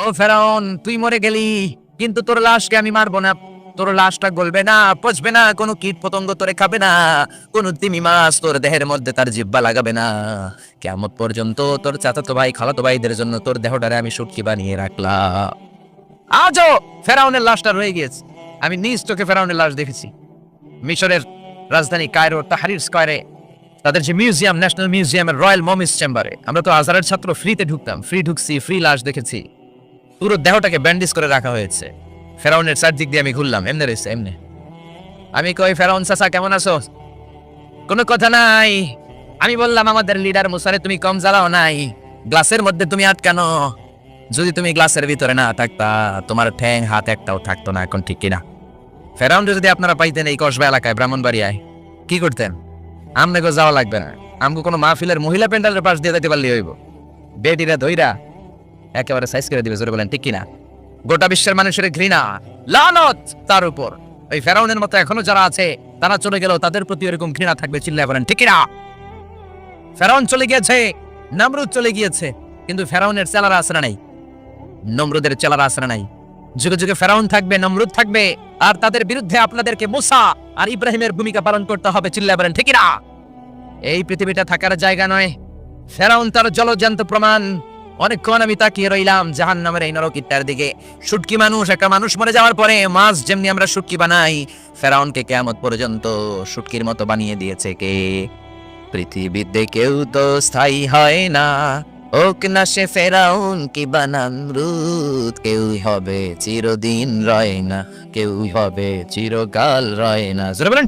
ও ফেরাউন, তুই মরে গেলি, কিন্তু তোর লাশকে আমি মারবো না। তোর লাশটা গলবে না, পচবে না, কোনো কীট পতঙ্গ তোরে খাবে না, কোনো তিমি মাছ তোর দেহের মধ্যে তার জিব্বা লাগাবে না। কেমন পর্যন্ত তোর চাচাতো ভাই, খালাতো ভাইদের জন্য তোর দেহটারে আমি সুটকি বানিয়ে রাখলাম। আজও ফেরাউনের লাশটা রয়ে গিয়েছে। আমি নিজ চোখে ফেরাউনের লাশ দেখেছি। মিশরের রাজধানী কায়রো তাহারির স্কয়ারে, তাদের যে মিউজিয়াম, ন্যাশনাল মিউজিয়ামের রয়্যাল মমিস চেম্বারে, আমরা তো আজারের ছাত্র ফ্রিতে ঢুকতাম। ফ্রি ঢুকছি ফ্রি লাশ দেখেছি। পুরো দেহটাকে ব্যান্ডেজ করে রাখা হয়েছে। ফেরাউনের চারদিক দিয়ে আমি ঘুরলাম, এমনি রয়েছে, এমনি। আমি কই, ফেরাউন চাচা, কেমন আছো? কোনো কথা নাই। আমি বললাম, আমাদের লিডার মুসারে তুমি কম জ্বালাও নাই। গ্লাসের মধ্যে তুমি আটকানো। যদি তুমি গ্লাসের ভিতরে না থাকতা, তোমার ঠ্যাং, হাত একটাও থাকতো না, এখন ঠিক কিনা? ফেরাউন্ডে যদি আপনারা পাইতেন এই কসবা এলাকায়, ব্রাহ্মণবাড়িয়ায়, কি করতেন? আমনেগো যাওয়া লাগবে না। আমগো কোনো মাহফিলের মহিলা প্যান্ডেলের পাশ দিয়ে যেতে পারলে হইব। বেটিরা ধইরা একেবারে সাইজ করে দিবে, জোরে বলেন, ঠিক কিনা? গোটা বিশ্বের মানুষের ঘৃণা, লানত তার উপর। ওই ফেরাউনের মতো এখনও যারা আছে, তারা চলে গেল তাদের প্রতি এরকম ঘৃণা থাকবে, চিল্লায় বলেন, ঠিক কিনা? ফেরাউন চলে গিয়েছে, নামরুদ চলে গিয়েছে, কিন্তু ফেরাউনের চেলারা না নাই? নমরুদের চেলারা না নাই? যুগে যুগে ফেরাউন থাকবে, নমরুদ থাকবে, আর তাদের বিরুদ্ধে আপনাদেরকে মুসা আর ইব্রাহিমের ভূমিকা পালন করতে হবে চিল্লা বলেন, ঠিক না এই পৃথিবীটা থাকার জায়গা নয়। ফেরাউন তার জলজান্ত প্রমাণ অনেকক্ষণ আমি তাকিয়ে রইলাম জাহান নামের এই নরকিটার দিকে। শুটকি মানুষ, একটা মানুষ মরে যাওয়ার পরে মাছ যেমনি আমরা শুটকি বানাই, ফেরাউনকে কেমত পর্যন্ত শুটকির মতো বানিয়ে দিয়েছে কে? পৃথিবীতে কেউ তো স্থায়ী হয় না। হোক না সে ফেরাউন কি বানামরুদ কেউই হবে চিরদিন রয় না কেউই হবে চিরকাল রয় না। বলেন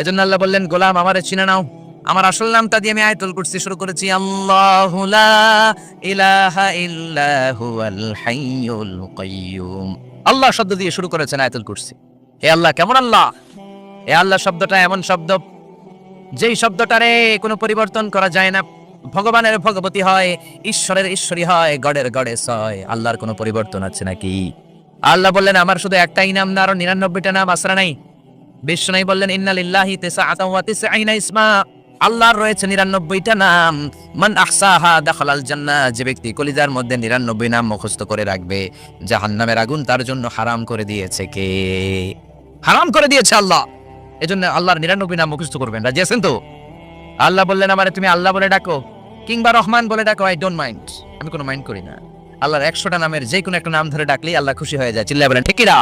এজন্য আল্লাহ বললেন, গোলাম আমারে চিনে নাও। আমার আসল নামটা দিয়ে আমি আয়াতুল কুরসি শুরু করেছি, আল্লাহু শব্দ দিয়ে শুরু করেছেন আয়াতুল কুরসি। হে আল্লাহ, কেমন আল্লাহ? এ আল্লাহ, শব্দটা এমন শব্দ, যেই শব্দটারে কোনো পরিবর্তন করা যায় না। ভগবানের ভগবতী হয়, ঈশ্বরের ঈশ্বরী হয়, গডের গডেস হয় আল্লাহর কোনো পরিবর্তন আছে নাকি? আল্লাহ বললেন, আমার শুধু একটাই নাম না, আরও নিরানব্বইটা নাম আসরা নাই? বিশ্ব নাই বললেন, ইন্নালিল্লাহি তিসআতাও ওয়া তিসঈনা ইসমা। আল্লাহর রয়েছে নিরানব্বইটা নাম। মান আহসাহা দাখালাল জান্নাহ, যে ব্যক্তি কলিজার মধ্যে নিরানব্বই নাম মুখস্থ করে রাখবে, জাহান্নামের আগুন তার জন্য হারাম করে দিয়েছে কে? হারাম করে দিয়েছে আল্লাহ। এজন্য আল্লাহর নিরানব্বই নাম মুখস্থ করবেন। রাজি আছেন তো? আল্লাহ বললেন, আমারে তুমি আল্লাহ বলে ডাকো কিংবা রহমান বলে ডাকো আই ডোন্ট মাইন্ড আমি কোনো মাইন্ড করি না। আল্লাহর একশোটা নামের যে কোনো একটা নাম ধরে ডাকলেই আল্লাহ খুশি হয়ে যায়। চিল্লা বলেন ঠিকিরা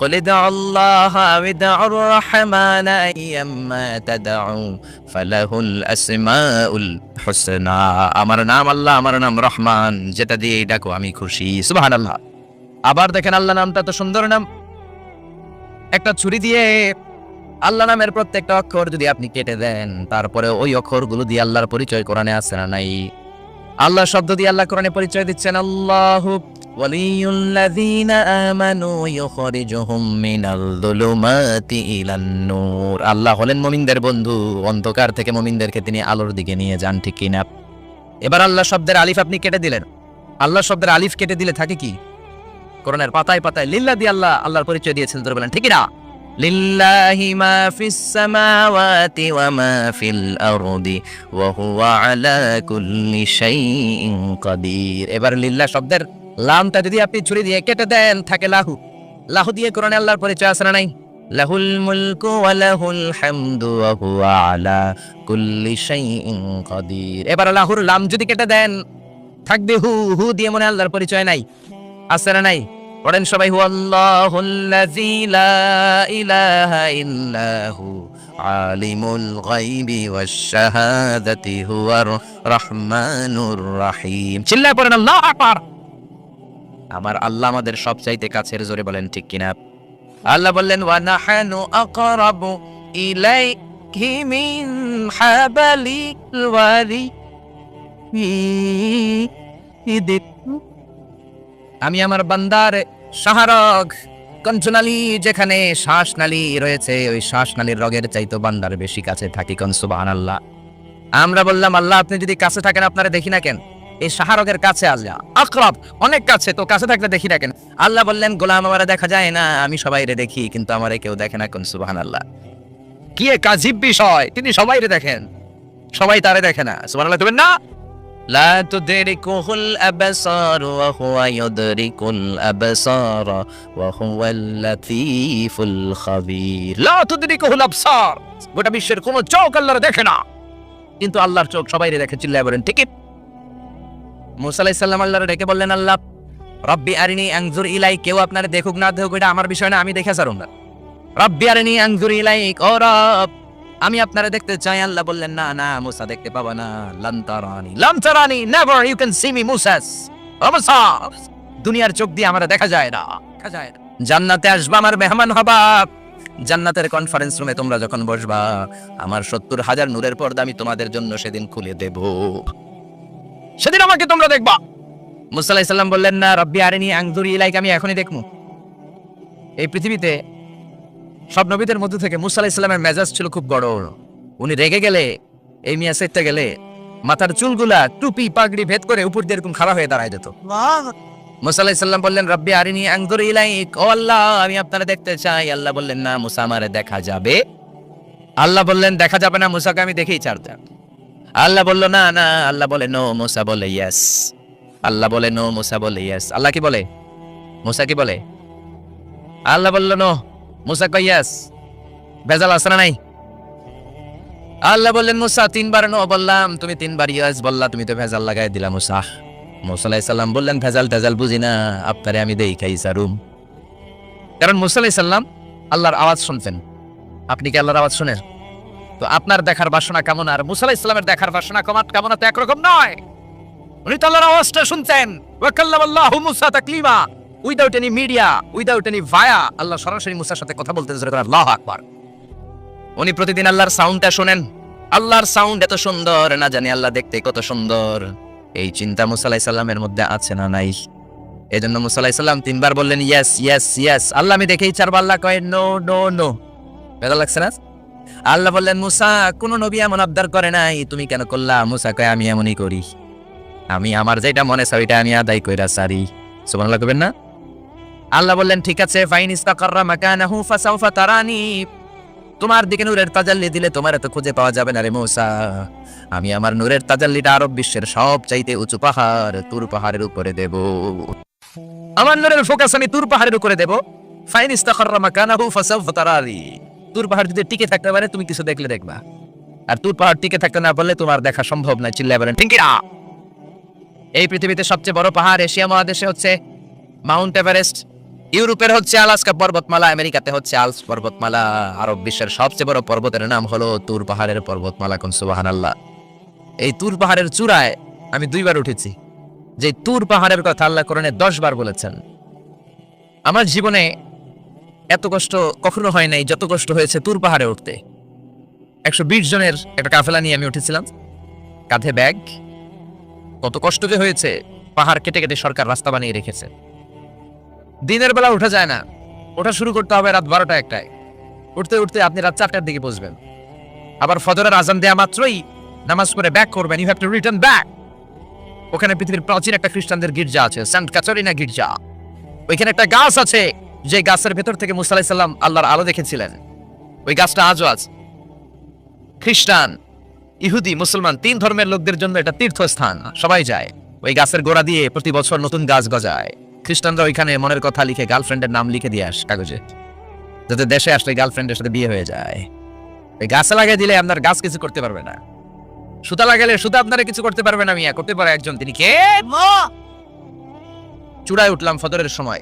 قل ادعوا الله او ادعوا الرحمن ايما تدعوا فله الاسماء الحسنى আমার নাম আল্লাহ আমার নাম রহমান যেটা দিয়ে ডাকো আমি খুশি সুবহানাল্লাহ আবার দেখেন আল্লাহ নামটা তো সুন্দর নাম একটা ছুরি দিয়ে আল্লাহ নামের প্রত্যেকটা অক্ষর যদি আপনি কেটে দেন তারপরে ওই অক্ষরগুলো দিয়ে আল্লাহর পরিচয় কোরআনে আছে না নাই আল্লাহ শব্দ দিয়ে আল্লাহ কোরআনে পরিচয় দিচ্ছেন আল্লাহ ওয়ালিউল্লাযীনা আমানু ইউখরিজুহুম মিনাল যুলুমাতি ইলান নূর আল্লাহ হলেন মুমিনদের বন্ধু অন্ধকার থেকে মুমিনদেরকে তিনি আলোর দিকে নিয়ে যান ঠিক কিনা এবার আল্লাহ শব্দের আলিফ আপনি কেটে দিলেন আল্লাহ শব্দের আলিফ কেটে দিলে থাকে কি কোরআনের পাতায় পাতায় লিল্লাহ দিয়ে আল্লাহ আল্লাহর পরিচয় দিয়েছেন তোর বলেন ঠিক না لله ما في السماوات وما في الأرض وهو على كل شيء قدير এবার লিল্লাহ শব্দের লামটা যদি আপনি ছুরি দিয়ে কেটে দেন, থাকে লাহু। লাহু দিয়ে কোরআনে আল্লাহর পরিচয় না নাই? লাহুল মুলকু ওয়া লাহুল হামদু ওয়া হুয়া আলা কুল্লি শাইইন কাদির। এবার লাহুর লাম যদি কেটে দেন, থাকবে হু হু দিয়ে মনে আল্লাহর পরিচয় নাই। আছে না নাই? পড়েন সবাই হু আল্লাহুল্লাযী লা ইলাহা ইল্লাহু আলিমুল গায়বি ওয়াশ শাহাদাতি হুয়ার রহমানুর রহিম। চিল্লায় পড়েন আল্লাহু আকবার। আমার আল্লাহ আমাদের সবচাইতে কাছের জোরে বলেন, ঠিক কিনা? আল্লাহ বললেন, ওয়া নাহানু আকরাবু ইলাইহি মিন হাবালিল ওয়ারিদ আমি আমার বান্দার শাহরগ কঞ্চনালী যেখানে শ্বাসনালী রয়েছে, ওই শ্বাসনালীর রগের চাইতো বান্দার বেশি কাছে থাকি কনসুবাহান আল্লাহ আমরা বললাম, আল্লাহ, আপনি যদি কাছে থাকেন, আপনারা দেখি না কেন? এই শাহরগের কাছে আল্লাহ আকরাব অনেক কাছে তো কাছে থাকলে দেখি না কেন আল্লাহ বললেন গোলাম আমারে দেখা যায় না আমি সবাইরে দেখি কিন্তু আমারে কেউ দেখে না কনসুবাহান আল্লাহ কি এক আজীব বিষয় তিনি সবাইরে দেখেন সবাই তারে দেখে না সুবহানাল্লাহ তুমি না لا تدركه الأبصار وهو يدرك الأبصار وهو اللطيف الخبير لا تدركه الأبصار গোটা বিশ্বের কোনো চোখ আল্লাহর দেখে না কিন্তু আল্লাহর চোখ সবাই দেখে চিল্লায় বলেন ঠিক সালাম ডেকে বললেন, আল্লাহ, রব্বি আনজুর ইলাই কেউ আপনার দেখুক না দেখুক, এটা আমার বিষয় না, আমি দেখে সারুন না। রব্বি আরিনি আনজুর ইলাইক, ও রব, আমি আপনারা দেখতে চাই। আল্লাহ বললেন, না না, মুসা দেখতে পাবো না। লান্তারানি লান্তারানি never you can see me মুসাস। দুনিয়ার চোখ দিয়ে আমরা দেখা যায় না, দেখা যায় না। জান্নাতে আসবা আমার মেহমান হবা। জান্নাতের কনফারেন্স রুমে তোমরা যখন বসবা, আমার সত্তর হাজার নূরের পর্দা আমি তোমাদের জন্য সেদিন খুলে দেব। সেদিন আমাকে তোমরা দেখবা। মুসা আলাইহিস বললেন না রব্বি আরিনি আংদুরি ইলাইক আমি এখনই দেখমু। এই পৃথিবীতে সব নবীদের মধ্যে থেকে মুসা আলাইহিস সালামের মেজাজ ছিল খুব বড় উনি রেগে গেলে এই মিয়া সেটটা গেলে মাথার চুলগুলা টুপি পাগড়ি ভেদ করে উপর দিয়ে এরকম খাড়া হয়ে দাঁড়ায় যেত। মুসা আলাইহিস বললেন রব্বি আরিনি আংদুরি ইলাইক ও আল্লাহ আমি আপনারা দেখতে চাই। আল্লাহ বললেন না মুসা আমারে দেখা যাবে। আল্লাহ বললেন দেখা যাবে না মুসাকে আমি দেখেই ছাড়তাম আল্লাহ বলল, না না। আল্লাহ বলে, নো, মুসা বলে ইয়েস আল্লাহ বলে, নো, মুসা বলে ইয়েস আল্লাহ কি বলে? মুসা কি বলে? আল্লাহ বলল, নো, মুসা কই ইয়েস ভেজাল না নাই? আল্লাহ বললেন, মুসা, তিনবার নো বললাম। তুমি তিনবার ইয়াস বললা, তুমি তো ভেজাল লাগাই দিলা, মুসা। সালাম বললেন, ভেজাল ভেজাল বুঝি না, আপনারে আমি দেই খাই সারুম কারণ সালাম আল্লাহর আওয়াজ শুনতেন। আপনি কি আল্লাহর আওয়াজ শুনেন? তো আপনার দেখার বাসনা কেমন? আর মুসা আলাইহিস সালামের দেখার বাসনা কমাত কেমন? তো একরকম নয়। উনি তো আল্লাহর আওয়াজটা শুনতেন ওয়াকাল্লামাল্লাহু মুসা তাকলিমা। Without any media without any via আল্লাহ সরাসরি মুসার সাথে কথা বলতেন জোরে করে আল্লাহু আকবার। উনি প্রতিদিন আল্লাহর সাউন্ডটা শুনেন। আল্লাহর সাউন্ড এত সুন্দর, না জানি আল্লাহ দেখতে কত সুন্দর। এই চিন্তা মুসা আলাইহিস সালামের মধ্যে আছে না নাই? এজন্য মুসা আলাইহিস সালাম তিনবার বললেন ইয়েস ইয়েস ইয়েস আল্লাহ আমি দেখেই চারবার আল্লাহ কয় নো নো নো বেদা লাগছে না? আল্লাহ বললেন, মুসা, কোন নবী এমন আবদার করে নাই। তুমি কেন করলা? মুসা কয় আমি এমনই করি। আমি আমার যেটা মনে চাই, ওইটা আমি আদায় কইরা সারি। সুবহানাল্লাহ কবেন না? আল্লাহ বললেন, ঠিক আছে, ফাইন ইস্তাকাররা মাকানাহু, ফাসাউফা তারানি। তোমার দিকে নূরের তাজাল্লি দিলে তোমার এত খুঁজে পাওয়া যাবে না রে মূসা। আমি আমার নূরের তাজাল্লিটা আরব বিশ্বের সব চাইতে উঁচু পাহাড়, তুর পাহাড়ের উপরে দেব। আমার নূরের ফোকাস আমি তুর পাহাড়ের উপরে দেব। ফাইন ইস্তাকাররা মাকানাহু, ফাসাউফা তারানি। তুর পাহাড় যদি টিকে থাকতে পারে, তুমি কিছু দেখলে দেখবা। আর তুর পাহাড় টিকে থাকতে না পারলে তোমার দেখা সম্ভব না চিল্লাই বলেন। ঠিক না? এই পৃথিবীতে সবচেয়ে বড় পাহাড় এশিয়া মহাদেশে হচ্ছে মাউন্ট এভারেস্ট, ইউরোপের হচ্ছে আলাস্কা পর্বতমালা, আমেরিকাতে হচ্ছে আলস পর্বতমালা, আরব বিশ্বের সবচেয়ে বড় পর্বতের নাম হলো তুর পাহাড়ের পর্বতমালা কোন সুবাহান আল্লাহ এই তুর পাহাড়ের চূড়ায় আমি দুইবার উঠেছি, যে তুর পাহাড়ের কথা আল্লাহ কোরআনে দশ বার বলেছেন। আমার জীবনে এত কষ্ট কখনো হয় নাই, যত কষ্ট হয়েছে তুর পাহাড়ে উঠতে। একশো বিশ জনের একটা কাফেলা নিয়ে আমি উঠেছিলাম। কাঁধে ব্যাগ। কত কষ্ট যে হয়েছে, পাহাড় কেটে কেটে সরকার রাস্তা বানিয়ে রেখেছে। দিনের বেলা ওঠা যায় না। ওঠা শুরু করতে হবে রাত বারোটা একটায়। উঠতে উঠতে আপনি রাত চারটার দিকে পৌঁছবেন আবার ফজরের আজান দেয়া মাত্রই নামাজ পড়ে ব্যাক করবেন। You have to return back ওখানে পৃথিবীর প্রাচীন একটা খ্রিস্টানদের গির্জা আছে সেন্ট ক্যাথরিনা গির্জা। ওইখানে একটা গাছ আছে। যে গাছের ভেতর থেকে মুসা আলাইহিস সাল্লাম আল্লাহর আলো দেখেছিলেন ওই গাছটা আজও আছে। খ্রিস্টান ইহুদি মুসলমান তিন ধর্মের লোকদের জন্য এটা তীর্থস্থান। সবাই যায় ওই গাছের গোড়া দিয়ে প্রতি বছর নতুন গাছ গজায়। খ্রিস্টানরা ওইখানে মনের কথা লিখে গার্লফ্রেন্ডের নাম লিখে দিয়ে আস কাগজে যাতে দেশে আসলে গার্লফ্রেন্ডের সাথে বিয়ে হয়ে যায়। ওই গাছে লাগিয়ে দিলে আপনার গাছ কিছু করতে পারবে না। সুতা লাগালে সুতা আপনারা কিছু করতে পারবে না মিয়া করতে পারে একজন। তিনি কে? চূড়ায় উঠলাম ফদরের সময়।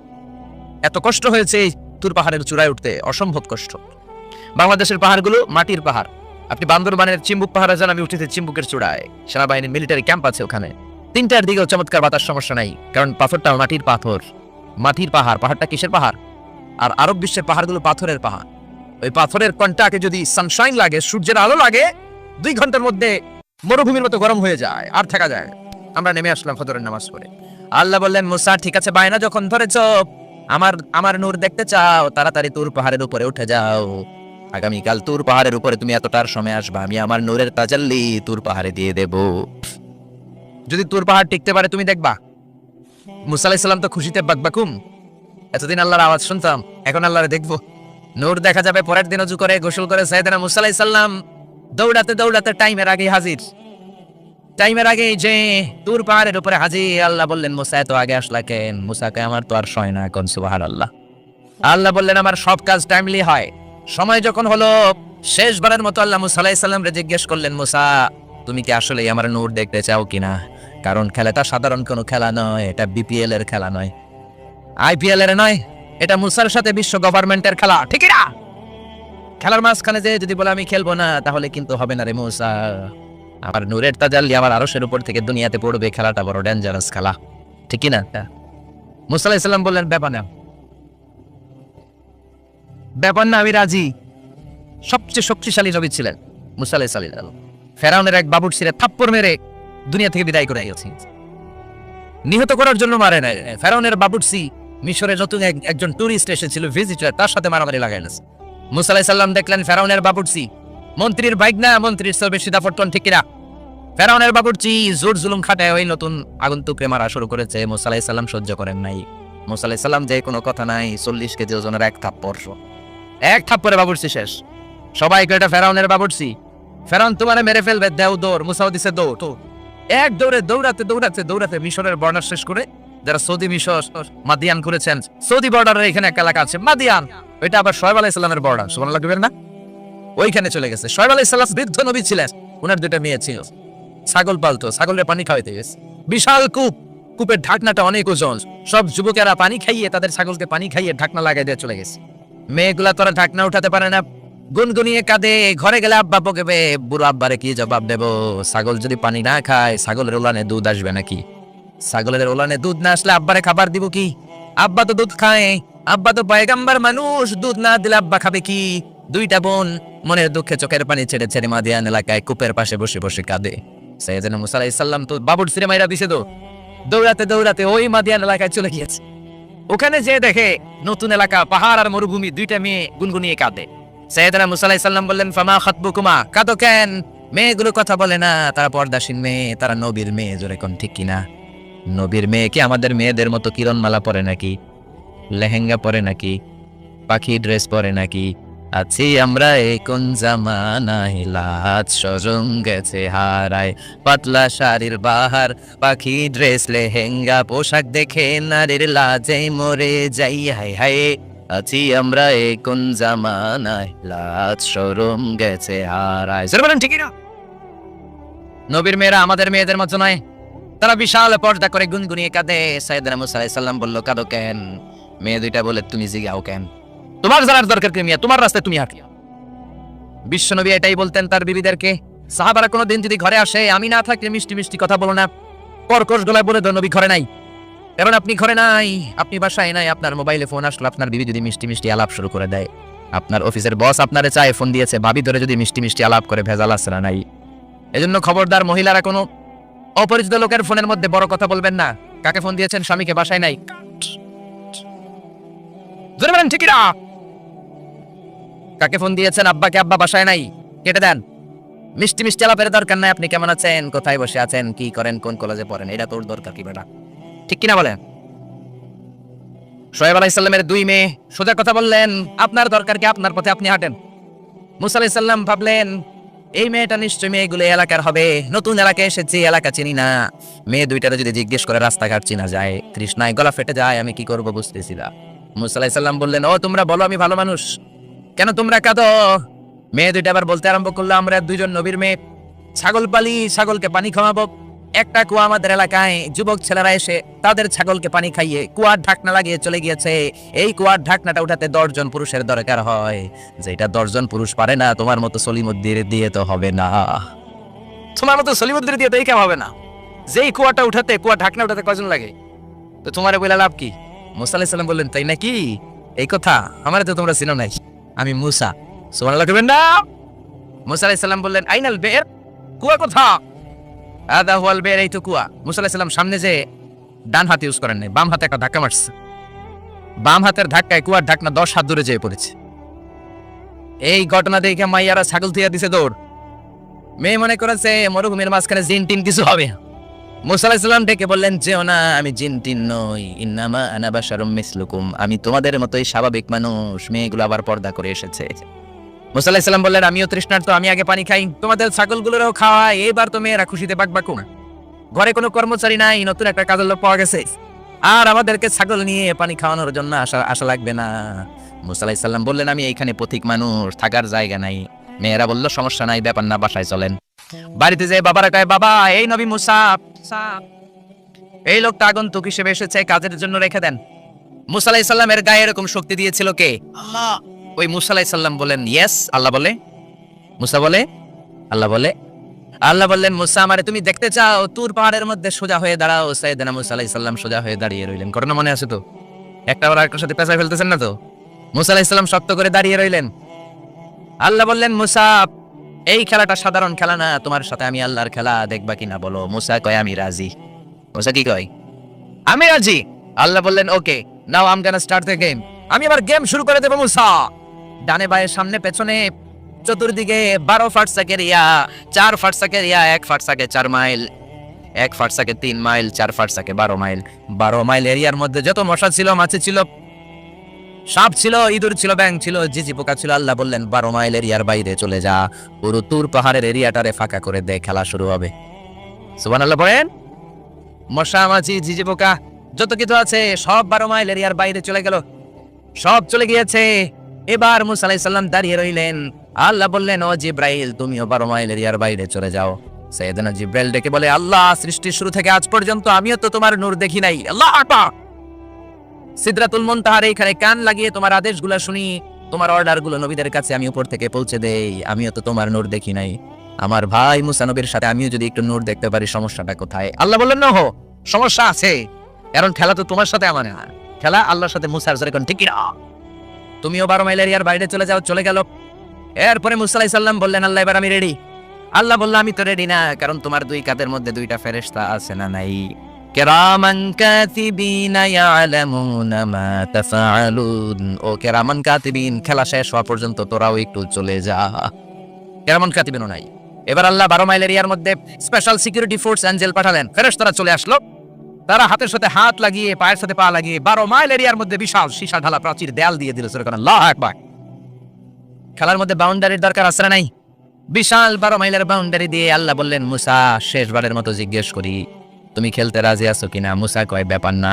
এত কষ্ট হয়েছে এই তুর পাহাড়ের চূড়ায় উঠতে। অসম্ভব কষ্ট। বাংলাদেশের পাহাড়গুলো মাটির পাহাড়। আপনি বান্দরবানের চিম্বুক পাহাড়ে যান, আমি উঠেছি চিম্বুকের চূড়ায়। সেনাবাহিনীর মিলিটারি ক্যাম্প আছে ওখানে। তিনটার দিকেও চমৎকার বাতাস, সমস্যা নাই। কারণ পাথরটা মাটির পাথর। মাটির পাহাড়। পাহাড়টা কিসের পাহাড়? আর আরব বিশ্বের পাহাড়গুলো পাথরের পাহাড়। ওই পাথরের কন্টাকে যদি সানশাইন লাগে, সূর্যের আলো লাগে, দুই ঘণ্টার মধ্যে মরুভূমির মতো গরম হয়ে যায়, আর থাকা যায়। আমরা নেমে আসলাম ফজরের নামাজ পড়ে। আল্লাহ বললেন, মুসা, ঠিক আছে, বায়না যখন ধরেছ আমার আমার নূর দেখতে চাও, তাড়াতাড়ি তুর পাহাড়ের উপরে উঠে যাও। আগামীকাল তুর পাহাড়ের উপরে তুমি এতটার সময় আসবা, আমি আমার নূরের তাজাল্লি তুর পাহাড়ে দিয়ে দেব। যদি তুর পাহাড় টিকতে পারে, তুমি দেখবা। মুসা আলাইহিস সালাম তো খুশিতে বাকবাকুম। এতদিন আল্লাহর আওয়াজ শুনতাম, এখন আল্লাহরে দেখব। নূর দেখা যাবে, পরের দিন অজু করে গোসল করে সাইদানা মুসা আলাইহিস দৌড়াতে দৌড়াতে টাইমের আগে হাজির। টাইমের আগে যে তুর পাহাড়ের উপরে হাজি আল্লাহ বললেন, মুসা, এত আগে আসলা কেন? মুসাকে আমার তো আর সয় না কোন সুবাহার আল্লাহ আল্লাহ বললেন, আমার সব কাজ টাইমলি হয়। সময় যখন হলো, শেষবারের মতো আল্লাহ মুসা আলাইহিস সালাম রে জিজ্ঞেস করলেন, মুসা, তুমি কি আসলে আমার নূর দেখতে চাও কিনা? কারণ খেলাটা সাধারণ কোনো খেলা নয়, এটা বিপিএল এর খেলা নয়। আইপিএল এর নয়, এটা মুসার সাথে বিশ্ব গভর্নমেন্টের খেলা ঠিক না খেলার মাঝখানে যে যদি বলে, আমি খেলব না, তাহলে কিন্তু হবে না রে মুসা। আমার নূরের তাজাল্লি আমার আরশের উপর থেকে দুনিয়াতে পড়বে খেলাটা বড় ডেঞ্জারাস খেলা। ঠিকই না? মুসা আলাইহিস সালাম বললেন ব্যাপার না। ব্যাপার না আমি রাজি। সবচেয়ে শক্তিশালী নবী ছিলেন মুসা আলাইহিস ফেরাউনের এক বাবুর ছিঁড়ে থাপ্পড় মেরে দুনিয়া থেকে বিদায় করে গেছে। নিহত করার জন্য মারে নাই। ফেরাউনের বাবুরসি মিশরে নতুন একজন টুরিস্ট এসেছিল ভিজিটার তার সাথে মারামারি লাগাইলেন মুসা আলাইহিস সাল্লাম দেখলেন ফেরাউনের বাবুরসি মন্ত্রীর বাইক না, মন্ত্রীর সব বেশি দাফটন ঠিক কিনা ফেরাউনের বাবুরচি জোর জুলুম খাটায় ওই নতুন আগন্তুককে মারা শুরু করেছে। মুসা আলাইহিস সাল্লাম সহ্য করেন নাই। মুসা আলাইহিস সাল্লাম যে কোনো কথা নাই, চল্লিশ কেজি ওজনের এক থাপ্পড়। এক থাপ্পড়ে বাবুরচি শেষ। সবাই এটা ফেরাউনের বাবুরচি? ফেরাউন তোমারে মেরে ফেলবে, দেও দৌড়, মুসাও দিছে দৌড়। তো এক দৌড়ে দৌড়াতে দৌড়াতে দৌড়াতে মিশরের বর্ডার শেষ করে যারা সৌদি মিশর, মাদিয়ান করেছেন সৌদি বর্ডারের এখানে এক এলাকা আছে, মাদিয়ান। ওইটা আবার আলাইহিস সালামের বর্ডার সুমান লাগবে না? ওইখানে চলে গেছে। শোয়েব আলাইহিস সালাম বৃদ্ধ নবী ছিলেন। ওনার দুইটা মেয়ে ছিল। ছাগল পালতো, ছাগলের পানি খাওয়াইতে গেছে। বিশাল কূপ। কূপের ঢাকনাটা অনেক ওজন সব যুবকেরা পানি খাইয়ে তাদের ছাগলকে পানি খাইয়ে ঢাকনা লাগাই দিয়ে চলে গেছে। মেয়েগুলা তোরা ঢাকনা উঠাতে পারে না। গুনগুনিয়ে কাঁদে, ঘরে গেলে আব্বা বকেবে বুড়ো আব্বারে কি জবাব দেব? ছাগল যদি পানি না খায়, ছাগলের ওলানে দুধ আসবে নাকি? ছাগলের ওলানে দুধ না আসলে আব্বারে খাবার দিব কি? আব্বা তো দুধ খায়। আব্বা তো পয়গাম্বার মানুষ। দুধ না দিলে আব্বা খাবে কি? দুইটা বোন মনের দুঃখে চোখের পানি ছেড়ে ছেড়ে মাদিয়ান এলাকায় কূপের পাশে বসে বসে কাঁদে। সৈয়দনা মুসা আলাইহিস সালাম তো বাবুর সিরে মাইরা দিছে তো। দৌড়াতে দৌড়াতে ওই মাদিয়ান এলাকায় চলে গিয়েছে। ওখানে যে দেখে নতুন এলাকা, পাহাড় আর মরুভূমি দুইটা মেয়ে গুনগুনিয়ে কাঁদে। সৈয়দনা মুসা আলাইহিস সালাম বললেন, ফামা খাতবুকুমা? কাঁদো কেন? মেয়েগুলো কথা বলে না। তারা পর্দাসীন মেয়ে, তারা নবীর মেয়ে। জোরে কোন ঠিক কিনা? নবীর মেয়ে কি আমাদের মেয়েদের মতো কিরণমালা পরে নাকি? লেহেঙ্গা পরে নাকি? পাখি ড্রেস পরে নাকি? আছি আমরা এই কোন জামানায়। লাজ সজং গেছে হারায়। পাতলা শাড়ির বাহার, পাখি ড্রেস, লেহেঙ্গা, পোশাক দেখে নারীর লাজে মরে যাই। হায় হায় আছি আমরা এই কোন জামানায়। লাজ সরম গেছে হারায়। সরে বলেন, ঠিকই না? নবীর মেয়েরা আমাদের মেয়েদের মতো নয়। তারা বিশাল পর্দা করে গুনগুনিয়ে কাঁদে। সাইদানা মুসা সালাম বলল, কাঁদো কেন? মেয়ে দুইটা বলে, তুমি জিগাও কেন? তোমার জানার দরকার কি মিয়া? তোমার রাস্তায় তুমি হাঁটি বিশ্বনবী এটাই বলতেন তার বিবিদেরকে। সাহাবারা কোনো দিন যদি ঘরে আসে, আমি না থাকলে মিষ্টি মিষ্টি কথা বলো না। কর্কশ গলায় বলে দেন, নবী ঘরে নাই। কারণ আপনি ঘরে নাই, আপনি বাসায় নাই, আপনার মোবাইলে ফোন আসলো, আপনার বিবি যদি মিষ্টি মিষ্টি আলাপ শুরু করে দেয়। আপনার অফিসের বস আপনারে চায় ফোন দিয়েছে, ভাবি ধরে যদি মিষ্টি মিষ্টি আলাপ করে, ভেজাল আসে না নাই। এজন্য খবরদার মহিলারা কোনো অপরিচিত লোকের ফোনের মধ্যে বড় কথা বলবেন না। কাকে ফোন দিয়েছেন? স্বামীকে বাসায় নাই। জোরে বলেন ঠিকই না কাকে ফোন দিয়েছেন? আব্বাকে আব্বা বাসায় নাই? কেটে দেন। মিষ্টি মিষ্টি আলাপের দরকার নাই। আপনি কেমন আছেন? কোথায় বসে আছেন? কি করেন? কোন কলেজে পড়েন? এটা তোর দরকার কি বেটা? ঠিক কিনা বলেন সোহেব আলাইসাল্লামের দুই মেয়ে সোজা কথা বললেন, আপনার দরকার কি? আপনার পথে আপনি হাঁটেন। মুসা আলাইসাল্লাম ভাবলেন, এই মেয়েটা নিশ্চয়ই মেয়েগুলো এলাকার হবে। নতুন এলাকায় এসেছি, এলাকা চিনি না। মেয়ে দুইটারে যদি জিজ্ঞেস করে রাস্তাঘাট চিনা যায়, তৃষ্ণায় গলা ফেটে যায়, আমি কি করব বুঝতেছি না। মুসা আলাইসাল্লাম বললেন, ও, তোমরা বলো, আমি ভালো মানুষ। কেন তোমরা কাঁদো? মেয়ে দুইটা আবার বলতে আরম্ভ করল, আমরা দুইজন নবীর মেয়ে। ছাগল পালি, ছাগলকে পানি খাওয়াবো। একটা কুয়া আমাদের এলাকায়, যুবক ছেলেরা এসে তাদের ছাগলকে পানি খাইয়ে কুয়ার ঢাকনা লাগিয়ে চলে গিয়েছে। এই কুয়ার ঢাকনাটা উঠাতে দশজন পুরুষের দরকার হয়। যেটা দশজন পুরুষ পারে না, তোমার মতো সলিমুদ্দির দিয়ে তো হবে না। তোমার মতো সলিমুদ্দির দিয়ে তো এই কাম হবে না। যেই কুয়াটা উঠাতে কুয়া ঢাকনা উঠাতে কজন লাগে? তো তোমার বলে লাভ কি? মুসা বললেন, তাই নাকি? এই কথা আমার তো তোমরা চিনো নাই। আমি মুসা। সুমান লাগবেন না? মুসা আলাইহিস সালাম বললেন, আইনাল বের? কুয়া কোথা আদা হুয়াল বের, এই তো কুয়া। মুসা আলাইহিস সালাম সামনে যে ডান হাত ইউজ করেন নাই, বাম হাতে একটা ধাক্কা মারছে। বাম হাতের ধাক্কায় কুয়ার ঢাকনা দশ হাত দূরে যেয়ে পড়েছে। এই ঘটনা দেখে মাইয়ারা ছাগল থিয়া দিছে দৌড়। মেয়ে মনে করেছে, মরুভূমির মাঝখানে জিন টিন কিছু হবে মুসা আলাইহিস সালাম ডেকে বললেন, যেও না, আমি জিন টিন নই। ইন্নামা আনা বাশারুম মিসলুকুম। আমি তোমাদের মতোই স্বাভাবিক মানুষ। মেয়েগুলো আবার পর্দা করে এসেছে। মুসা আলাইহিস সালাম বললেন, আমিও তৃষ্ণার্ত, আমি আগে পানি খাই। তোমাদের ছাগলগুলোরও খাওয়া এবার তো মেয়েরা খুশিতে বাকবাকু ঘরে কোনো কর্মচারী নাই, নতুন একটা কাজের লোক পাওয়া গেছে। আর আমাদেরকে ছাগল নিয়ে পানি খাওয়ানোর জন্য আশা আশা লাগবে না। মুসা আলাইহিস বললেন, আমি এইখানে পথিক মানুষ, থাকার জায়গা নাই। মেয়েরা বলল, সমস্যা নাই, ব্যাপার না, বাসায় চলেন। বাড়িতে যে বাবারা কয় বাবা এই নবী মুসা এই লোকটা আগন্তুক হিসেবে এসেছে কাজের জন্য রেখে দেন। মুসা আলাইহিস সাল্লামের গায়ে এরকম শক্তি দিয়েছিল কে? ওই মুসা আলাইহিস সাল্লাম বলেন ইয়েস আল্লাহ বলে। মুসা বলে আল্লাহ বলে। আল্লাহ বললেন মুসা আমারে তুমি দেখতে চাও তুর পাহাড়ের মধ্যে সোজা হয়ে দাঁড়াও। সাইয়েদনা মুসা আলাইহিস সাল্লাম সোজা হয়ে দাঁড়িয়ে রইলেন। ঘটনা মনে আছে তো? একটা ওরা একটার সাথে পেঁচায় ফেলতেছেন না তো? মুসা আলাইহিস সাল্লাম শক্ত করে দাঁড়িয়ে রইলেন। আল্লাহ বললেন মুসা এই খেলাটা সাধারণ খেলা না, তোমার সাথে আমি আল্লাহর খেলা দেখবা কিনা বলো? মুসা কয়, আমি রাজি। মুসা কি কয়? আমি রাজি। আল্লাহ বললেন, okay, now I'm gonna start the game আমি আবার গেম শুরু করে দেবো, মুসা। ডানে বায়ে সামনে, পেছনে, চতুর্দিকে বারো ফাটসাকের ইয়া, চার ফাটসাকের ইয়া, এক ফাটসাকে চার মাইল, এক ফাটসাকে তিন মাইল, চার ফাটসাকে বারো মাইল। বারো মাইল এরিয়ার মধ্যে যত মশা ছিল, মাছি ছিল সাপ ছিল, ইঁদুর ছিল ব্যাং ছিল, জিজি পোকা ছিল। আল্লাহ বললেন, বারো মাইল এরিয়ার বাইরে চলে যা। পুরো তুর পাহাড়ের এরিয়াটারে ফাঁকা করে দে, খেলা শুরু হবে। সুবান আল্লাহ বলেন, মশা, মাছি, জিজি পোকা, যত কিছু আছে, সব বারো মাইল এরিয়ার বাইরে চলে গেল। সব চলে গিয়েছে। এবার মুসা আলাইহিস সাল্লাম দাঁড়িয়ে রইলেন। আল্লাহ বললেন, ও জিব্রাইল, তুমিও বারো মাইল এরিয়ার বাইরে চলে যাও। সৈয়দনা জিব্রাইল ডেকে বলে, আল্লাহ, সৃষ্টির শুরু থেকে আজ পর্যন্ত আমিও তো তোমার নূর দেখি নাই। আল্লাহ আকবার! সিদরাতুল মুনতাহার এইখানে কান লাগিয়ে তোমার আদেশগুলো শুনি, তোমার অর্ডারগুলো নবীদের কাছে আমি উপর থেকে পৌঁছে দেই। আমিও তো তোমার নূর দেখি নাই। আমার ভাই মুসা নবীর সাথে আমিও যদি একটু নূর দেখতে পারি, সমস্যাটা কোথায়? আল্লাহ বললেন না হো, সমস্যা আছে। কারণ খেলা তো তোমার সাথে আমার না। খেলা আল্লাহর সাথে মুসার যেরকম ঠিক না। তুমিও বারো মাইল এরিয়ার বাইরে চলে যাও, চলে গেল। এরপরে মুসা সাল্লাম বললেন, আল্লাহ, এবার আমি রেডি আল্লাহ বলল, আমি তো রেডি না, কারণ তোমার দুই কাতের মধ্যে দুইটা ফেরেশতা আছে না নাই? ও কাতিবিন খেলা শেষ হওয়া পর্যন্ত তোরাও একটু চলে যা। কেরামান নাই। এবার আল্লাহ বারো মধ্যে স্পেশাল সিকিউরিটি ফোর্স পাঠালেন। ফেরেশতারা চলে আসলো। তারা হাতের সাথে হাত লাগিয়ে, পায়ের সাথে পা লাগিয়ে বারো মাইল এরিয়ার মধ্যে বিশাল সীসা ঢালা প্রাচীর দেয়াল দিয়ে দিল। খেলার মধ্যে বাউন্ডারির দরকার আছে নাই? বিশাল বারো মাইলের বাউন্ডারি দিয়ে আল্লাহ বললেন, মুসা, শেষবারের মতো জিজ্ঞেস করি। তুমি খেলতে রাজি আছো কিনা? মুসা কয়, ব্যাপার না।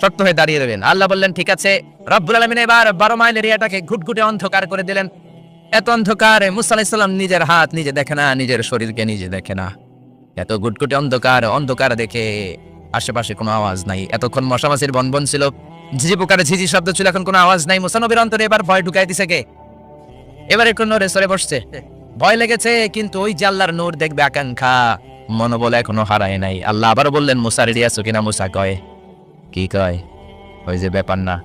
শক্ত হয়ে দাঁড়িয়ে দেবেন আল্লাহ বললেন, ঠিক আছে, রব্বুল আলমিন এবার বারো মাইল এরিয়াটাকে ঘুটঘুটে অন্ধকার করে দিলেন। এত অন্ধকার মুসা আলাইসাল্লাম নিজের হাত নিজে দেখে না, নিজের শরীরকে নিজে দেখে না। এত গুটগুটে অন্ধকার অন্ধকার দেখে আশেপাশে কোনো আওয়াজ নাই। এতক্ষণ মশামাছির বনবন ছিল। ঝিঝি পোকারে ঝিঝি শব্দ ছিল, এখন কোনো আওয়াজ নাই। মুসানবীর অন্তরে এবার ভয় ঢুকাই দিছে কে? এবার একটু নড়ে সরে বসছে। ভয় লেগেছে, কিন্তু ওই জাল্লার নূর দেখবে আকাঙ্ক্ষা। মনোবল এখনও হারায় নাই। আল্লাহ আবার বললেন, মুসা রেডি আছো কিনা? মুসা কয়, কি কয়? ওই যে ব্যাপার না।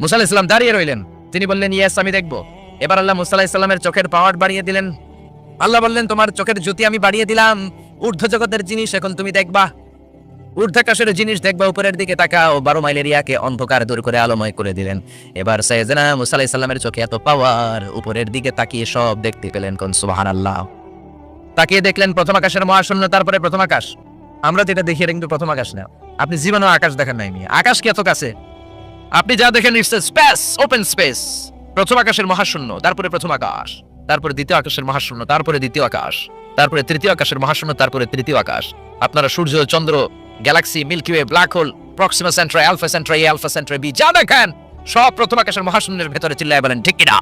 মুসা আলাইহিস সালাম দাঁড়িয়ে রইলেন। তিনি বললেন, ইয়াস, আমি দেখব। এবার আল্লাহ মুসা আলাইহিস সালামের চোখের পাওয়ার বাড়িয়ে দিলেন। আল্লাহ বললেন, তোমার চোখের জ্যোতি আমি বাড়িয়ে দিলাম। ঊর্ধ্ব জগতের জিনিস এখন তুমি দেখবা। ঊর্ধ্বাকাশের জিনিস দেখবা, উপরের দিকে তাকাও। বারো মাইল এরিয়াকে অন্ধকার দূর করে আলোময় করে দিলেন। এবার সাইয়েদনা মুসা আলাইহিস সালামের চোখে এত পাওয়ার, উপরের দিকে তাকিয়ে সব দেখতে পেলেন কোন সুবহানাল্লাহ। তাকিয়ে দেখলেন প্রথম আকাশের মহাশূন্য, তারপরে প্রথম আকাশ। আমরা যেটা দেখি, এটা কিন্তু প্রথম আকাশ না। আপনি জীবনেও আকাশ দেখেন নাই মিয়া। আকাশ কি এত কাছে? আপনি যা দেখেন ইটস স্পেস ওপেন স্পেস প্রথম আকাশের মহাশূন্য, তারপরে প্রথম আকাশ। তারপরে দ্বিতীয় আকাশের মহাশূন্য, তারপরে দ্বিতীয় আকাশ। তারপরে তৃতীয় আকাশের মহাশূন্য, তারপরে তৃতীয় আকাশ। আপনারা সূর্য, চন্দ্র galaxy Milky Way black hole Proxima Centauri Alpha Centauri A Alpha Centauri B যা দেখেন, সব প্রথম আকাশের মহাশূন্যের ভেতরে চিল্লায় বলেন, ঠিক কিনা?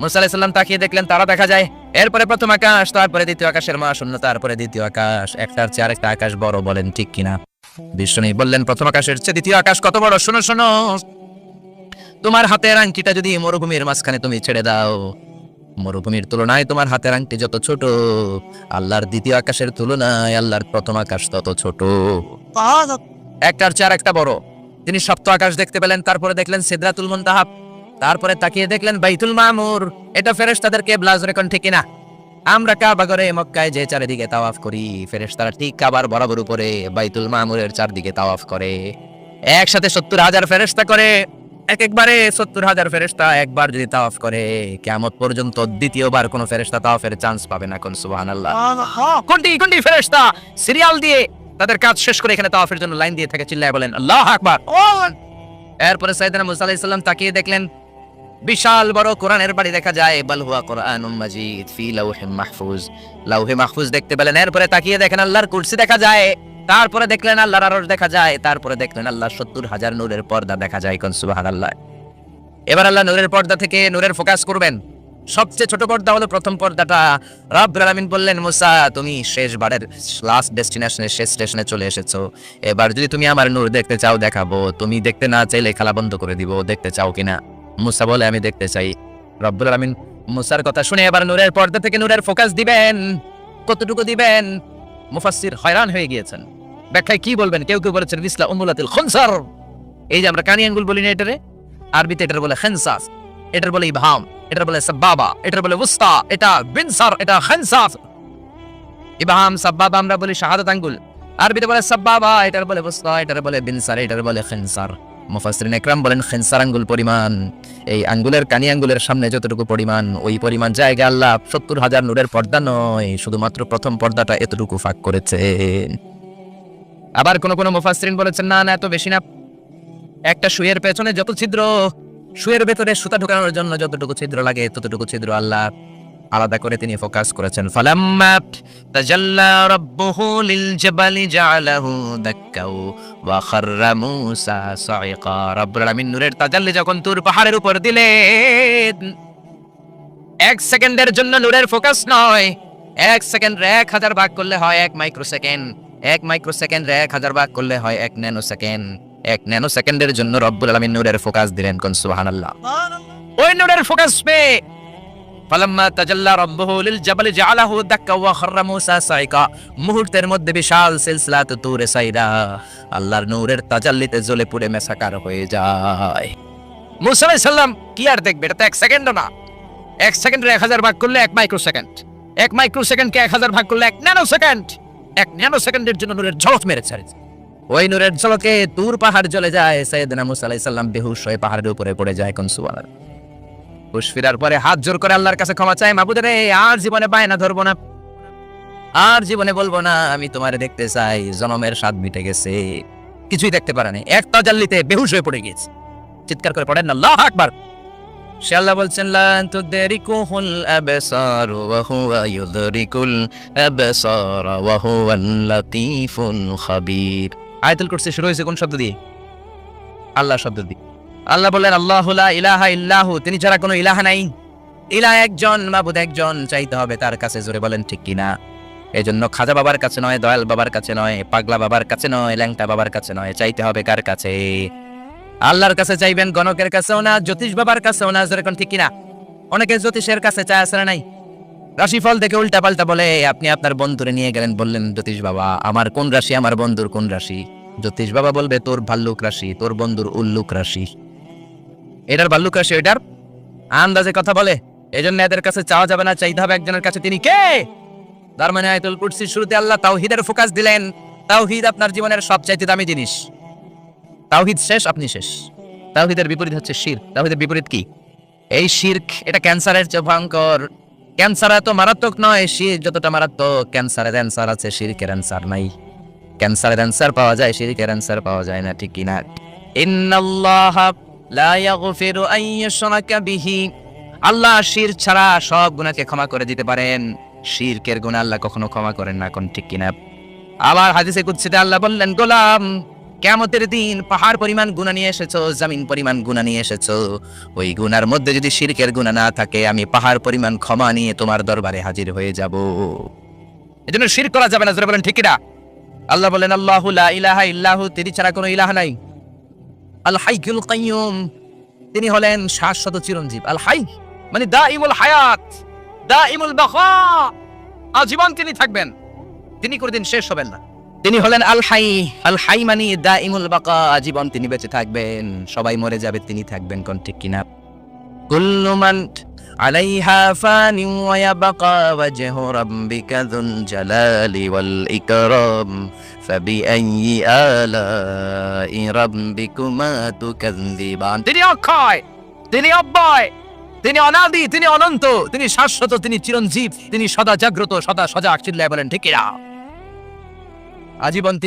মুসা আলাইহিস সালাম তাকিয়ে দেখলেন তারা দেখা যায় এরপরে প্রথম আকাশ তারপরে দ্বিতীয় আকাশের মহাশূন্য তারপরে দ্বিতীয় আকাশ। একটার চেয়ে আরেকটা আকাশ বড় বলেন ঠিক কিনা? বিষ্ণু বললেন প্রথম আকাশের চেয়ে দ্বিতীয় আকাশ কত বড়? শোনো শোনো। তোমার হাতের আংটিটা যদি মরুভূমির মাঝখানে তুমি ছেড়ে দাও মরুভূমির তুলনায় তোমার হাতের আংটি যত ছোট আল্লাহর দ্বিতীয় আকাশের তুলনায় আল্লাহর প্রথম আকাশ তত ছোট। একটার চেয়ে একটা বড়। তিনি সপ্ত আকাশ দেখতে পেলেন তারপরে দেখলেন সিদরাতুল মুনতাহাব। তারপরে তাকিয়ে দেখলেন বাইতুল মামুর। এটা ফেরেশতাদের কেবলাজ রেকন ঠিক না? আমরা কাবা করে মক্কায় যে চারিদিকে তাওয়াফ করি ফেরেশতারা ঠিক কাবার বরাবর উপরে বাইতুল মামুরের চারদিকে তাওয়াফ করে। একসাথে সত্তর হাজার ফেরেশতা করে। এক একবারে সত্তর হাজার ফেরেশতা একবার যদি তাওয়াফ করে কেমন পর্যন্ত দ্বিতীয়বার কোনো ফেরেশতা তাওয়াফের চান্স পাবে না কোন সুবাহান আল্লাহ কোনটি কোনটি ফেরেশতা? সিরিয়াল দিয়ে তাদের কাজ শেষ করে এখানে তাওয়াফের জন্য লাইন দিয়ে থাকে চিল্লায় বলেন আল্লাহ আকবার। এরপরে সাইয়েদনা মুসা আলাইহিস সালাম তাকিয়ে দেখলেন বিশাল বড় কোরআনের বাড়ি দেখা যায়। বাল হুয়া কোরআনুম মাজিদ ফি লাউহে মাহফুজ। লাউহে মাহফুজ দেখতে পেলেন, এরপরে তাকিয়ে দেখেন আল্লাহর কুরসি দেখা যায়। তারপরে দেখলেন আল্লাহর আরশ দেখা যায়। তারপরে দেখলেন আল্লাহ সত্তর হাজার নূরের পর্দা দেখা যায় কোন, সুবহানাল্লাহ। এবার আল্লাহ নূরের পর্দা থেকে নূরের ফোকাস করবেন। সবচেয়ে ছোট পর্দা হলো প্রথম পর্দাটা। রব্বুল আলামিন বললেন, মুসা, তুমি শেষ বারের লাস্ট ডেস্টিনেশনে শেষ স্টেশনে চলে এসেছ। এবার যদি তুমি আমার নূর দেখতে চাও, দেখাবো। তুমি দেখতে না চাইলে খেলা বন্ধ করে দিব। দেখতে চাও কিনা? মুসা বলে, আমি দেখতে চাই। রব্বুল আলামিন মুসার কথা শুনে এবার নূরের পর্দা থেকে নূরের ফোকাস দিবেন। কতটুকু দিবেন? মুফাসসির হয়রান হয়ে গিয়েছেন। ব্যাখ্যায় কি বলবেন? কেউ কেউ বলেছেন ইসলা উমুলাতিল খনসার। এই যে আমরা কানি আঙ্গুল বলি না এটারে? আরবিতে এটার বলে খেনসাস এটার বলে ইভাম এটার বলে সাব্বাবা, এটার বলে উস্তা, এটা বিনসার এটা খেনসাস ইবহাম, সাব্বাবা আমরা বলি শাহাদাত আঙ্গুল। আরবিতে বলে সাব্বাবা, এটার বলে উস্তা, এটার বলে বিনসার এটার বলে খেনসার। মুফাসসিরিন একরাম বলেন, খেনসার আঙ্গুল পরিমাণ, এই আঙ্গুলের কানি আঙ্গুলের সামনে যতটুকু পরিমাণ, ওই পরিমাণ জায়গা আল্লাহ সত্তর হাজার নূরের পর্দা নয়, শুধুমাত্র প্রথম পর্দাটা এতটুকু ফাঁক করেছে আবার কোন কোন মুফাসসিরিন বলেছেন, না না, এত বেশি না। একটা সুয়ের পেছনে যত ছিদ্র, সুয়ের ভেতরে সুতা ঢোকানোর জন্য যতটুকু ছিদ্র লাগে, ততটুকু ছিদ্র আল্লাহ আলাদা করে তিনি ফোকাস করেছেন। ফালাম্মা তাজাল্লা রাব্বুহু লিল জাবালি জাআলাহু দাক্কাউ ওয়া খাররা মূসা সাইকা রব্বুল আলামিন নূরের তাজাল্লি যখন তুর পাহাড়ের উপর দিলেন এক সেকেন্ডের জন্য নূরের ফোকাস নয়। এক সেকেন্ড এক হাজার ভাগ করলে হয় এক মাইক্রো সেকেন্ড এক মাইক্রো সেকেন্ড এক হাজার ভাগ করলে হয় এক ন্যানো সেকেন্ড এক ন্যানো সেকেন্ডের জন্য রব্বুল আলামিন নূরের ফোকাস দিলেন কোন সুবহানাল্লাহ। ওই নূরের ফোকাস পেয়ে ফালাম্মা মুহূর্তের মধ্যে বিশাল সিলসিলাত তুরে সাইরা। আল্লাহর নূরের তাজাল্লিতে মেসাকার হয়ে যায়। কি আর দেখবে? এটা তো এক সেকেন্ডও না। এক সেকেন্ডের এক হাজার ভাগ করলে এক মাইক্রো সেকেন্ড এক মাইক্রো সেকেন্ডকে এক হাজার ভাগ করলে এক ন্যানো সেকেন্ড এক ন্যানো সেকেন্ডের জন্য নূরের ঝলক মেরে ছাড়ে। ওই নূরের ঝলকে দূর পাহাড় জ্বলে যায় সৈয়দনা মুসা আলাইহিস সালাম বেহুশ হয়ে পাহাড়ের উপরে পড়ে যায় কোন সুবহানাল্লাহ হুশ ফিরার পরে হাত জোর করে আল্লাহর কাছে ক্ষমা চাই, মাবুদ রে, আর জীবনে বায়না ধরবো না। আর জীবনে বলব না, আমি তোমারে দেখতে চাই, জনমের স্বাদ মিটে গেছে। কিছুই দেখতে পারে নাই, এক তাজাল্লিতে বেহুশ হয়ে পড়ে গেছে চিৎকার করে পড়েন, আল্লাহ আকবার! সে আল্লাহ বলছেন লা তুদরিকুহুল আবসার ওয়া হুয়া ইউদরিকুল আবসার ওয়া হুয়াল লাতীফুল খাবীর। আয়াতুল কুরসি শুরু হয়েছে কোন শব্দ দিয়ে? আল্লাহ শব্দ দিয়ে। আল্লাহ বললেন, আল্লাহ লা ইলাহা ইল্লাহু। তিনি ছাড়া কোনো ইলাহা নাই। ইলা একজন, মাবুদ একজন, চাইতে হবে তার কাছে, জোরে বলেন, ঠিক কিনা? এই জন্য খাজা বাবার কাছে নয়, দয়াল বাবার কাছে নয়, পাগলা বাবার কাছে নয়, ল্যাংটা বাবার কাছে নয়, চাইতে হবে কার কাছে? আল্লাহর কাছে চাইবেন, গণকের কাছেও না, জ্যোতিষ বাবার কাছেও না যেরকম ঠিক কিনা? অনেকে জ্যোতিষের কাছে চায় আসে নাই? রাশিফল দেখে উল্টা পাল্টা বলে, আপনি আপনার বন্ধুরে নিয়ে গেলেন, বললেন জ্যোতিষ বাবা, আমার কোন রাশি, আমার বন্ধুর কোন রাশি? জ্যোতিষ বাবা বলবে, তোর ভাল্লুক রাশি, তোর বন্ধুর উল্লুক রাশি। এটার ভাল্লুক রাশি এটার আন্দাজে কথা বলে। এজন্য এদের কাছে চাওয়া যাবে না, চাইতে হবে একজনের কাছে। তিনি কে? তার মানে আয়াতুল কুরসির শুরুতে আল্লাহ তাওহীদের ফোকাস দিলেন। তাওহিদ আপনার জীবনের সবচাইতে দামি জিনিস। তাওহিদ শেষ, আপনি শেষ। তাওহিদের বিপরীত হচ্ছে শির তাওহীদের বিপরীত কি? এই শিরক, এটা ক্যান্সারের চেয়ে ভয়ঙ্কর। ক্যান্সার এত মারাত্মক নয় শির যতটা মারাত্মক। ক্যান্সারের অ্যান্সার আছে, শিরকের অ্যান্সার নাই। ক্যান্সারের অ্যান্সার পাওয়া যায়, শিরকের অ্যান্সার পাওয়া যায় না, ঠিক কিনা? ইন্নাল্লাহ আল্লাহ শির ছাড়া সব গুনাহকে ক্ষমা করে দিতে পারেন। শিরকের গুনাহ আল্লাহ কখনো ক্ষমা করেন না, কোন ঠিক কিনা? আবার হাদিসে কুদসিতে আল্লাহ বললেন, গোলাম কেমতের দিন পাহাড় পরিমাণ গুণা নিয়ে এসেছ, জামিন পরিমাণ গুণা নিয়ে এসেছ। ওই গুনার মধ্যে যদি শিরকের গুণা না থাকে, আমি পাহাড় পরিমাণ ক্ষমা নিয়ে তোমার দরবারে হাজির হয়ে যাব। এজন্য শির করা যাবে না যারা বলেন, ঠিক আল্লাহ বলেন আল্লাহু ইলাহা ইল্লাহু তিনি ছাড়া কোনো ইলাহ নাই। আল হাইকুল কাইয়ুম। তিনি হলেন শাশ্বত চিরঞ্জীব। আল হাই মানে দা ইমুল হায়াত দা ইমুল বাকা আজীবন তিনি থাকবেন। তিনি কোনদিন শেষ হবেন না। তিনি হলেন আল হাই আল হাই মানে দা ইমুল বাকা আজীবন তিনি বেঁচে থাকবেন। সবাই মরে যাবে, তিনি থাকবেন কোন ঠিক কিনা। কুল্লু মান আলাইহা ফানি ওয়া ইয়াবকা ওয়াজহু রাব্বিকা জালালি ওয়াল ইকরাম। ফাবিআইয়ি آلاء ربكما تكذبان؟ তিনি অক্ষয়, তিনি অব্যয়, তিনি অনাদি, তিনি অনন্ত, তিনি শাশ্বত, তিনি চিরঞ্জীব, তিনি সদা জাগ্রত, সদা সজাগ, চিল্লায় বলেন, ঠিক আজীবন তিনি